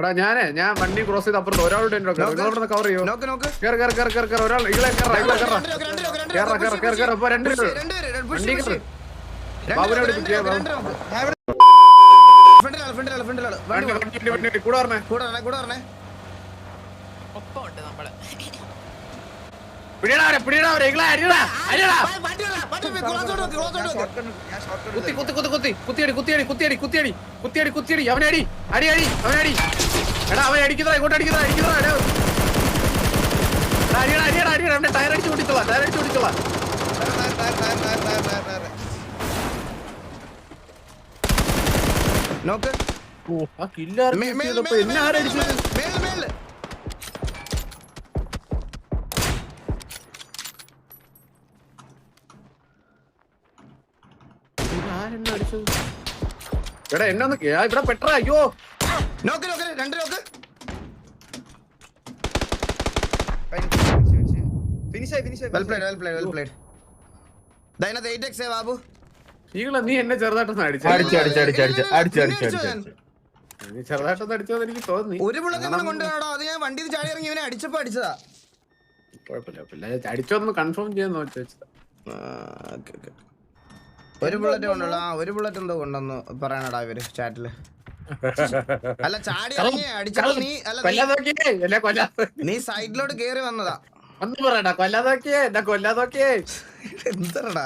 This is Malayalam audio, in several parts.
എടാ ഞാനേ ഞാൻ വണ്ടി ക്രോസ് ചെയ്ത് അപ്പുറത്ത് ഒരാളുടെ നിങ്ങളവിടെ കവർ ചെയ്യോ. നോക്ക് നോക്ക്. കേറ് കേറ് കേറ് കേറ് കേറ്. ഒരാൾ ഇങ്ങളെ കേറ ഇങ്ങളെ കേറ. കേറ കേറ കേറ കേറ ഇപ്പൊ രണ്ട് വണ്ടി. കേറ്. രണ്ട് കൂടെ വണ്ടി കൂടെ പറഞ്ഞേ കൂടെ വരണേ കൂടെ വരണേ. ഒപ്പമുണ്ട് നമ്മൾ. പിടിയടാ അവരെ പിടിയടാ അവരെ ഇങ്ങളെ ഷോർട്ട് കട്ട് കുത്തി കുത്തി കുത്തി കുത്തി. കുത്തിയടി കുത്തിയടി കുത്തിയടി കുത്തിയടി കുത്തിയടി കുത്തിയടി. അവനെ അടി അടി അടി അവനെ അടി എടാ അവൻ അടിക്കുന്നതാ ഇങ്ങോട്ട് അടിക്കുന്നതാ അടിക്കുന്നതാ എടാ. അടിയടാ അടിയടാ അടിയടാ അവന്റെ ടയർ അടിച്ച് ഓടിച്ചോളാം ടയർ അടിച്ച് ഓടിച്ചോളാം. നോക്ക്. ഓ ആ കില്ലാർ എന്നെ ആരടിച്ചത് മേൽ, മേൽ. ആരെന്നെ അടിച്ചത് എടാ എന്നെ ഒന്ന് ഇവിടെ പെട്ടറ അയ്യോ. നോക്ക് നോക്ക് രണ്ട് നോക്ക്. ഫിനിഷ് ആയി ഫിനിഷ് ആയി well played well played well played ദൈനത്ത് eight Babu? ഈകളെ നീ എന്നെ ചെറുതായിട്ടൊന്ന് അടിച്ചു. അടിച്ച് അടിച്ച് അടിച്ച് അടിച്ച് അടിച്ച് അടിച്ച് നിന്നെ അടിച്ചോ നീ ചെറുതായിട്ടൊന്ന് അടിച്ചോന്ന് എനിക്ക് തോന്നി. ഒരു ബുള്ളറ്റ് കൊണ്ടുപോകണോ അത് ഞാൻ വണ്ടിയിൽ ചാടി ഇറങ്ങി ഇവനെ അടിച്ചപ്പോ അടിച്ചതാ. കുഴപ്പമില്ല കുഴപ്പമില്ല. അടിച്ചോന്ന് കൺഫേം ചെയ്യാൻ വെച്ചാ ഒരു ബുള്ളറ്റ് കൊണ്ടുള്ള ആ ഒരു ബുള്ളറ്റ് എന്തോ കൊണ്ടെന്ന് പറയണടാ ഇവർ ചാറ്റിൽ അല്ല ചാടി ഇറങ്ങി അടിച്ചപ്പോ നീ അല്ല നീ- സൈഡിലോട്ട് കേറി വന്നതാ. ഒന്ന് പറയടാ കൊല്ലാതോക്കിയേ എന്നെ കൊല്ലാതോക്കിയേ എന്താടാ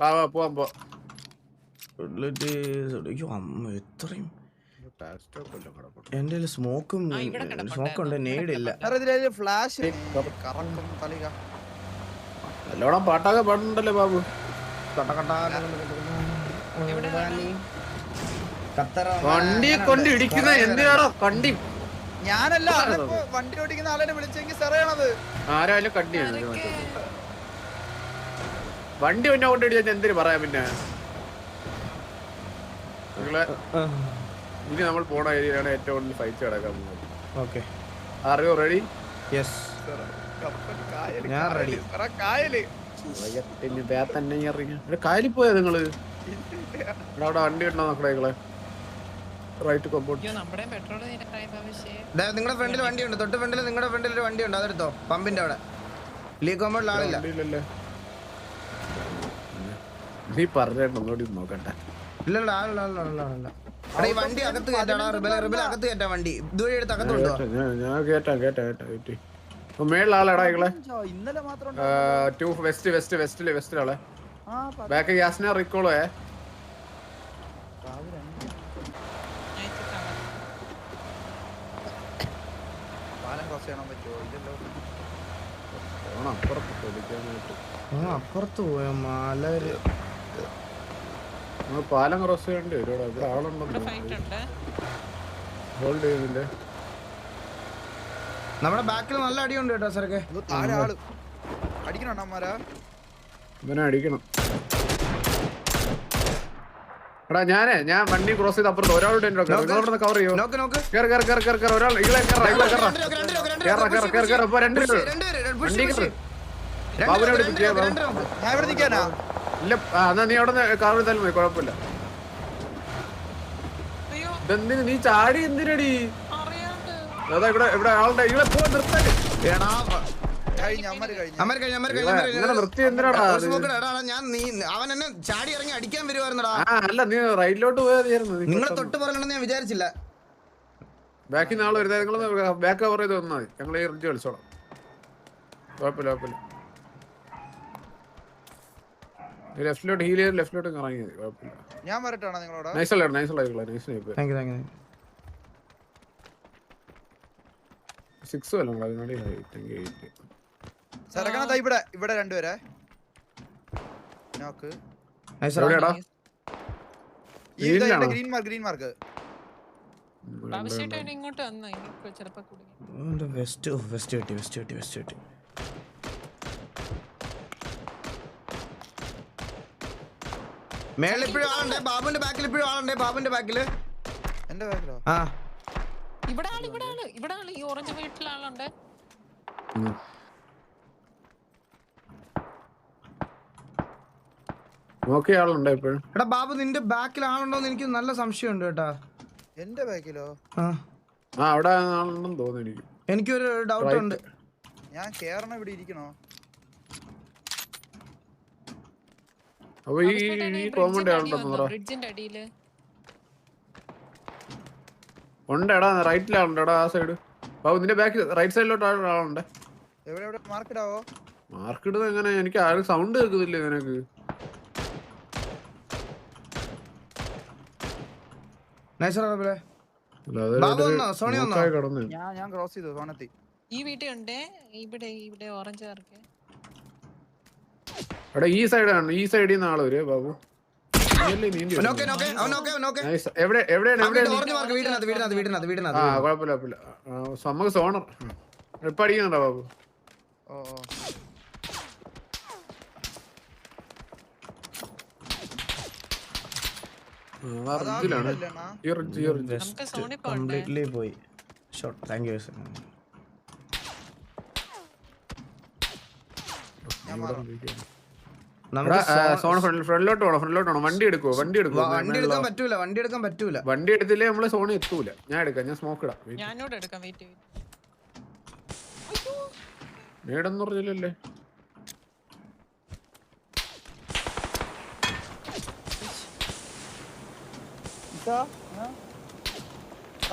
വാ വാ പോവാൻ പോ. എത്രയും എന്റെ സ്മോക്കും സ്മോക്കുണ്ട് നേടില്ല ഫ്ലാഷ് കറക്കും തളിക നല്ലോണം പാട്ടാകെ പാടുന്നുണ്ടല്ലേ ബാബു? വണ്ടി കൊണ്ട് ഇടിക്കുന്ന എന്തിനാണോ കണ്ടി. ഞാനല്ല വണ്ടി ഓടിക്കുന്ന ആളെ വിളിച്ചെങ്കിൽ സെറയണത് ആരായാലും കണ്ടിയാണ് വണ്ടി പിന്നെ കൊണ്ട് ഇടിച്ചാൽ എന്തിനു പറയാ പിന്നെ? നിങ്ങളെ ഇനി നമ്മൾ പോണ ഏരിയയിലാണ് ഏറ്റവും കൂടുതൽ ഫൈറ്റ് കിടക്കാൻ പോകുന്നത്. ഓക്കെ അറിയോ റെഡി യെസ് കായൽ ഞാൻ റെഡി തന്നെ ഇറങ്ങി. കായലിൽ പോയാ നിങ്ങൾ? അവിടെ വണ്ടി ഉണ്ടോ നോക്കടേ നിങ്ങളെ റൈറ്റ് കൊമ്പോട്ട് നിങ്ങളുടെ ഫ്രണ്ടിൽ വണ്ടിയുണ്ട്. തൊട്ട് ഫ്രണ്ടിൽ നിങ്ങളുടെ ഫ്രണ്ടിൽ ഒരു വണ്ടി ഉണ്ട് അതെടുത്തോ. പമ്പിന്റെ അവിടെ. ലീ കോമ്പൗണ്ടിൽ ആളില്ല. നീ പറഞ്ഞ ഒന്നുകൂടി നോക്കട്ടെ. ഇല്ലല്ല ആളില്ല ആളില്ല ആളില്ല ആളില്ല. എടാ ഈ വണ്ടി അകത്ത് കയറ്റാടാ റിബൽ റിബൽ അകത്ത് കയറ്റാ വണ്ടി. ഇതുവഴി എടുത്ത് അകത്ത് കൊണ്ടുപോ ഞാൻ ഞാൻ കേട്ടാ കേട്ടാ കേട്ടാ കേട്ടി. മേളിൽ ആളെടാ ഇങ്ങളെ ഇന്നലെ മാത്രം ടു വെസ്റ്റ് വെസ്റ്റ് വെസ്റ്റിൽ വെസ്റ്റിലാളെ ആ ബാക്ക് ഗ്യാസിനെ റിക്കോളോ ഏ. അപ്പുറത്ത് പോയ മലര്. പാലം ക്രോസ് ചെയ്യേണ്ടി വരും ഇവിടെ ഇവിടെ ഇവിടെ ഉണ്ട്. ഹോൾഡ് ചെയ്യുന്നില്ലേ? നമ്മുടെ ബാക്കിൽ നല്ല അടിയുണ്ട് കേട്ടോ സാറൊക്കെ. അമ്മമാരാ ഇവനെ അടിക്കണം. എടാ ഞാനേ ഞാൻ വണ്ടി ക്രോസ് ചെയ്ത് അപ്പുറത്ത് ഒരാളുടെ കവർ ചെയ്യോ. നോക്ക് നോക്ക്. കേറ് കേറ് കേറ് കേറ് കേറ് ഒരാൾ കേറ രണ്ട് കേറ കേറ കേറ കേറ ഇപ്പൊ വണ്ടി. കേറ്. ഇല്ല ആ, എന്നാ നീ അവിടെ കാർ എടുത്താലും മതി കുഴപ്പമില്ല. നീ ചാടി എന്തിനടി? അതാ ഇവിടെ ഇവിടെ ആളുടെ ഇവിടെ പോ എടാ, കഴിഞ്ഞ കഴിഞ്ഞ. നിർത്തി എന്തിനാടാ ഞാൻ നീ അവൻ എന്നെ ചാടി ഇറങ്ങി അടിക്കാൻ വരുവായിരുന്നടാ. ആ അല്ല നീ പോയായിരുന്നു നിങ്ങളെ തൊട്ട് പറയണമെന്ന് ഞാൻ വിചാരിച്ചില്ല. ബാക്കി നാളെ വരുന്നത് നിങ്ങൾ ബാക്ക് കവർ ചെയ്ത് വന്നാൽ മതി. ഞങ്ങൾ ഈ റിഞ്ച് കളിച്ചോളാം കുഴപ്പമില്ല കുഴപ്പമില്ല. ലെഫ്റ്റിലോട്ട് ഹീൽ ചെയ്ത് ലെഫ്റ്റിലോട്ട് ഇറങ്ങി കുഴപ്പമില്ല. ഞാൻ വരട്ടാണോ നിങ്ങളോട്? നൈസ് അല്ലേ nice നൈപ്പ് thank you thank you six eight ഇവിടെ? ഇവിടെ രണ്ടുപേരെ. നോക്ക്. എവിടെയാടാ? ഈ ഗ്രീൻ മാർക്ക് ഗ്രീൻ മാർക്ക് ഇങ്ങോട്ട് വന്ന? ഇനി ചിലപ്പോ കുടുങ്ങി. വെസ്റ്റ് വെസ്റ്റ് കിട്ടി വെസ്റ്റ് കിട്ടി വെസ്റ്റ് കിട്ടി മേളിൽ ഇപ്പോഴും ആളുണ്ടേ. ബാബുന്റെ ബാക്കിൽ ഇപ്പോഴും ആളുണ്ടേ. ബാബുന്റെ ബാക്കിൽ എന്റെ ബാക്കിലോ ആ. ഇവിടെ ആൾ ഇവിടെ ആൾ ഇവിടെ ആൾ ഈ ഓറഞ്ച് വീട്ടിൽ ആളുണ്ട്. നോക്കിയ ആളുണ്ടോ ഇപ്പോഴും? എടാ ബാബു നിന്റെ ബാക്കിൽ ആളുണ്ടോന്ന് എനിക്ക് നല്ല സംശയമുണ്ട് കേട്ടാ. എന്റെ ബാക്കിലോ ആ. ആ അവിടെ ആണെന്ന് തോന്നുന്നു എനിക്ക്. എനിക്കൊരു ഡൗട്ട് ഉണ്ട്. ഞാൻ കേറണ ഇവിടെ ഇരിക്കണോ? അപ്പൊ ഈ ആളുണ്ടെന്ന് പറ. ബ്രിഡ്ജിന്റെ അടിയിൽ ഉണ്ട് എടാ റൈറ്റിലാളുണ്ട് എടാ ആ സൈഡ്. ബാബു നിന്റെ ബാക്ക് റൈറ്റ് സൈഡിലോട്ട് ആളുണ്ട്. എവിടെ എവിടെ? മാർക്ക് ഇടുന്നത് എങ്ങനെ? എനിക്ക് ആരും സൗണ്ട് കേൾക്കുന്നില്ല നിനക്ക് ഞാൻ ക്രോസ് ചെയ്തു സോണത്തി. ഈ വീട്ടിൽ ഉണ്ട്? ഇവിടെ ഇവിടെ ഓറഞ്ച് കാർക്ക് എടാ ഈ സൈഡാണ് ഈ സൈഡിൽ നിന്ന് ആൾ വരും ബാബു. നോക്കെ? നോക്കെ അവൻ നോക്കെ നോക്കെ. Nice. എവിടെ എവിടെയാണ് എവിടെയാണ്? ഓറഞ്ച് മാർക്ക് വീടിനകത്ത് വീടിനകത്ത് വീടിനകത്ത് ആ കുഴപ്പമില്ല കുഴപ്പമില്ല. നമുക്ക് സോണർ. ഇപ്പൊ അടിക്കുന്നുണ്ടോ ബാബു? ഓ കംപ്ലീറ്റ്ലി പോയി. ഷോട്ട് താങ്ക് യു സോൺ ഫ്രണ്ടിലോട്ട് പോണം ഫ്രണ്ടിലോട്ട് പോണം. വണ്ടി എടുക്കുവോ? വണ്ടി എടുക്കുവോ? വണ്ടി എടുക്കാൻ പറ്റൂല വണ്ടി എടുക്കാൻ പറ്റൂല. വണ്ടി എടുത്തില്ലേ നമ്മൾ സോണി എത്തൂല. ഞാൻ എടുക്കാം ഞാൻ സ്മോക്ക് ഇടാം. നേടെന്ന് പറഞ്ഞില്ലല്ലേ?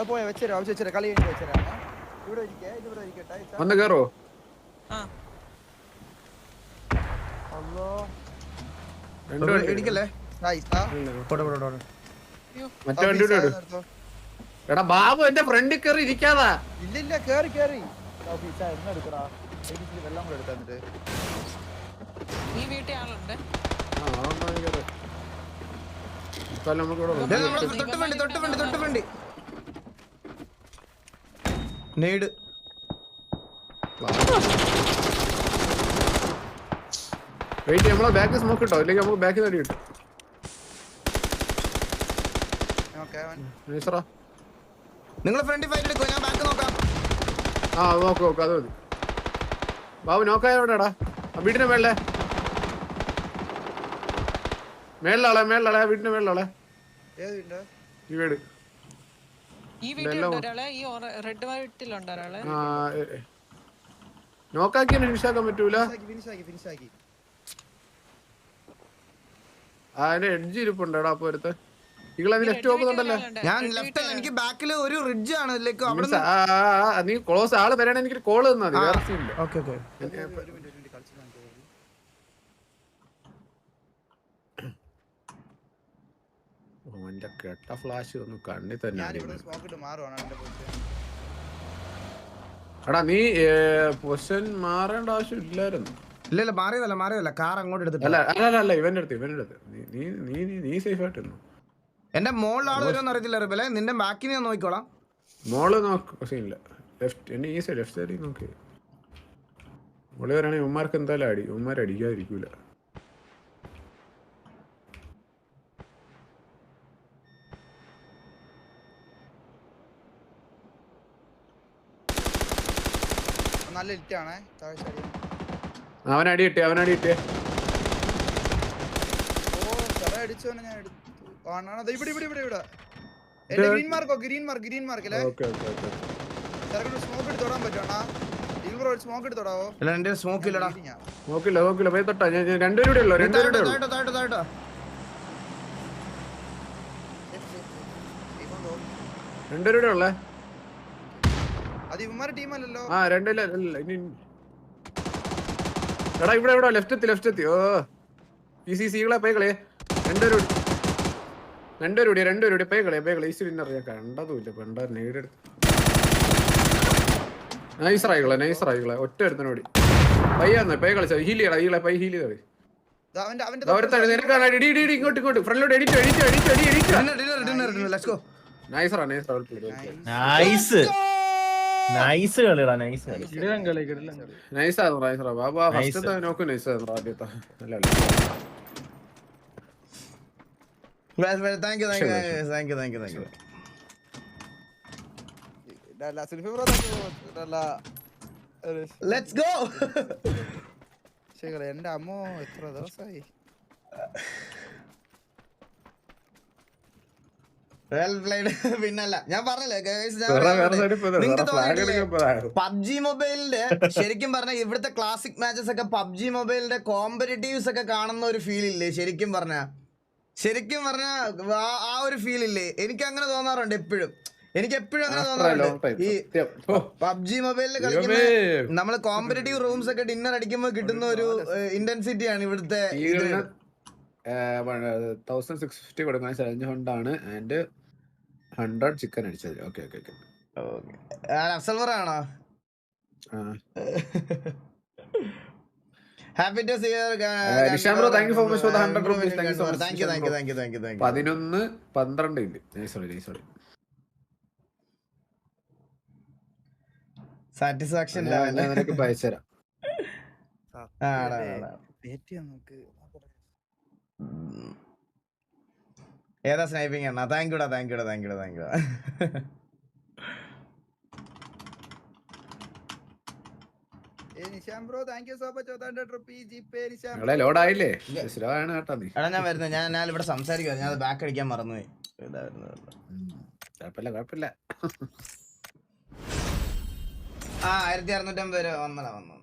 പോയാ വെച്ചരാ കളി കഴിഞ്ഞ് വെച്ചരാ ഇവിടെ ഇരിക്കേ ഇത് ഇവിടെ ഇരിക്കട്ടെ. വന്ന് കേറോ ആ അല്ലോ രണ്ട് വണ്ടി ഇടിക്കല്ലേ ആ, ഇതാ. പോട്ടെ പോട്ടെ പോട്ടെ അയ്യോ മറ്റേ വണ്ടി കൂടെ എടു ബാബു എന്റെ ഫ്രണ്ടിൽ കയറി ഇരിക്കാതാ. ഇല്ല ഇല്ല കേറി. കേറി വെള്ളം കൂടെ എടുത്താ ഈ വീട്ടിൽ ആളുണ്ട്. ആ, അതെന്താ എനിക്കറിയാം. ഇപ്പം നമുക്ക് ഇവിടെ ദേ വന്നു. നമ്മുടെ തൊട്ട് വണ്ടി തൊട്ട് വണ്ടി തൊട്ട് വണ്ടി നെയ്ഡ് വെയിറ്റ് നമ്മളെ ബാക്ക് സ്മോക്ക് ഇട്ടോ? ഇല്ലെങ്കിൽ നമുക്ക് ബാക്കിൽ തടി കിട്ടും. ഓക്കെ നൈസറാ നിങ്ങൾ ഫ്രണ്ടിൽ ഫൈറ്റ് എടുക്കോ ഞാൻ ബാക്ക് നോക്കാം. ആ നോക്ക് നോക്ക് അത് മതി. ബാബു നോക്കായ എവിടെടാ ആ വീടിന്റെ മേളിലെ. മേളിലാളെ മേളിലാളെ വീടിന്റെ മേളിലാളെ. ഈ വീട്. ഈ ഫിനിഷാക്കാൻ ഒരാൾ? ഫിനിഷാക്കി റെഡ് വീട്ടിലുണ്ട് ഒരാൾ ആ നോക്കാക്കി ഫിനിഷ് ആക്കാൻ പറ്റൂല ഫിനിഷ് ആക്കി ഫിനിഷ് ആക്കി ആ അതിന്റെ എഡ്ജ് ഇരിപ്പുണ്ടടാ അപ്പൊ ഒരുത്ത് നിങ്ങളത് ലെഫ്റ്റ് നോക്കുന്നുണ്ടല്ലോ ഞാൻ ലെഫ്റ്റ് അല്ല എനിക്ക് ബാക്കിൽ ഒരു റിഡ്ജ് ആണ് ലൈക്ക് അവിടെ നീ ക്ലോസ് ആൾ വരാണെങ്കിൽ എനിക്ക് കോൾ തന്നാ ഓക്കെ ഓക്കെ ഓന്റെ കെട്ട ഫ്ലാഷ് ഒന്ന് കണ്ണി തന്നെ എടാ നീ പൊസിഷൻ മാറേണ്ട ആവശ്യം ഇല്ലായിരുന്നു. ഇല്ല ഇല്ല മാറിയതല്ല മാറിയതല്ല. കാർ അങ്ങോട്ട് അല്ല അല്ല ഇവന്റെ അടുത്ത് ഇവന്റെ അടുത്ത്. നീ നീ നീ നീ- സേഫ് ആയിട്ടിരുന്നു എന്റെ മോളിൽ ആൾ വരുമെന്ന് അറിയത്തില്ല റിബലെ. നിന്റെ ബാക്കിനെ ഞാൻ നോക്കിക്കോളാം. മോൾ നോക്ക് സീനില്ല ലെഫ്റ്റ് എന്നെ ഈ സൈഡ് ലെഫ്റ്റ് സൈഡിൽ നോക്കി. മോൾ വരാണെങ്കിൽ ഉമ്മാർക്ക് എന്തായാലും അടി ഉമ്മാർ അടിക്കാതിരിക്കൂല. നല്ല ലിറ്റാണേ താഴെ ചാടി. അവൻ അടി കിട്ടി അവൻ അടി കിട്ടിയ ഗ്രീൻ മാർക്കോ മാർക്ക് സ്മോക്ക് എടുത്ത് തൊടാൻ പറ്റുവാണാ സ്മോക്ക് ഇല്ല സ്മോക്ക് പോയി തൊട്ടാ ഞാൻ രണ്ടുപേരും കൂടെ ഉള്ളു രണ്ടുപേരും കൂടെ ഉള്ളു താഴോട്ടോ താഴോട്ടോ താഴോട്ടോ രണ്ടുപേരും കൂടെ ഉള്ളേ അത് ഇവന്മാരുടെ ടീമല്ലല്ലോ ആ രണ്ടില്ല ഇനി എടാ ഇവിടെ ഇവിടെ ലെഫ്റ്റ് എത്തി ലെഫ്റ്റ് എത്തി. ഓ. ഈ സി സികളെ പേകളെ രണ്ടൊരു രണ്ടൊരു കൂടി രണ്ടുപേരും കൂടി രണ്ടുപേരും കൂടി പോയി കളി പോയി കളി. ഈസി വിന്നർ ഞാൻ കണ്ടതുമില്ല. പെണ്ട നേടെടുത്ത് ആയിക്കളെ നൈസർ ആയിക്കളെ ഒറ്റ എടുത്തനോടി പയ്യാന്ന് പൈ കളിച്ച. ഹീൽ ചെയ്യടാ ഈകളെ പൈ ഹീൽ ഇടി ഇടി ഇങ്ങോട്ട് ഇങ്ങോട്ട്. ഫ്രണ്ടിലോട്ട് എഡിറ്റ് എഡിറ്റ് എഡിറ്റ് എഡിറ്റ് നൈസറാ നൈസർ നൈസ് നൈസ് കളിടാ നൈസ് കളി. നൈസ് ബാബാ Nice. ഫസ്റ്റത്തെ നോക്കും നൈസായിരുന്നു ആദ്യത്തെ അല്ല അല്ല thank you thank you thank you thank you thank you Sulfi bro നല്ല ലെറ്റ്സ് ഗോ ശരി എന്റെ അമ്മോ എത്ര ദിവസമായി വെൽ പ്ലേഡ് പിന്നല്ല ഞാൻ പറഞ്ഞില്ലേ guys, ഞാൻ വേറെ വേറെ പറഞ്ഞില്ലേ, side ഇപ്പൊ ഇത്, നിങ്ങക്ക് വേറെ flag തോന്നിയിട്ടില്ലേ? ഞാൻ പോയതാ. പബ്ജി മൊബൈലിന്റെ ശരിക്കും പറഞ്ഞ ഇവിടുത്തെ ക്ലാസിക് മാച്ചസ് ഒക്കെ പബ്ജി മൊബൈലിന്റെ കോമ്പറ്റീവ്സ് ഒക്കെ കാണുന്ന ഒരു ഫീൽ ഇല്ലേ? ശരിക്കും പറഞ്ഞ. ശരിക്കും പറഞ്ഞ ആ- ഒരു ഫീൽ ഇല്ലേ? എനിക്ക് അങ്ങനെ തോന്നാറുണ്ട് എപ്പോഴും. എനിക്ക് എപ്പോഴും അങ്ങനെ തോന്നാറുണ്ട്. ഈ പബ്ജി മൊബൈലിൽ കളിക്കുമ്പോ നമ്മൾ കോമ്പറ്റീവ് റൂംസ് ഒക്കെ ഡിന്നർ അടിക്കുമ്പോൾ കിട്ടുന്ന ഒരു ഇന്റൻസിറ്റി ആണ് ഇവിടുത്തെ തൗസൻഡ് സിക്സ് ഫിഫ്റ്റി കൊടുക്കാൻ ചലഞ്ച് ആണ് ആൻഡ് ഹൺഡ്രഡ് ചിക്കൻ അടിച്ചത്. ഓക്കെ ഓക്കെ ഓക്കെ ആണോ? Happy to see Nisham bro thank you for much for the the 100 rupees thank you so much thank you thank you thank you thank you thank you bro. Thank you thank you thank you പതിനൊന്ന് പന്ത്രണ്ട് ഉണ്ട് സോറി സോറി സാറ്റിസ്ഫാക്ഷൻ ഇല്ല ലെവൽ നിനക്ക് ഇപ്പൊ ആടാ ആടാ. നമുക്ക് ഏതാ സ്നൈപ്പിംഗ് ആണ് താങ്ക് യുടാ താങ്ക് യുടാ താങ്ക് യുടാ താങ്ക് യുടാ ഏ bro thank you so much hundred rupees GPay Nisham നിങ്ങളെ ലോഡ് ആയില്ലേ സ്ലോ നീ. എടാ ഞാൻ വരുന്നത് ഞാൻ ഞാൻ ഇവിടെ സംസാരിക്കുവാ. ഞാൻ ബാക്ക് അടിക്കാൻ മറന്നുപോയി. ആ ആയിരത്തി അറുന്നൂറ്റമ്പത് രൂപ വന്നടാ വന്നു.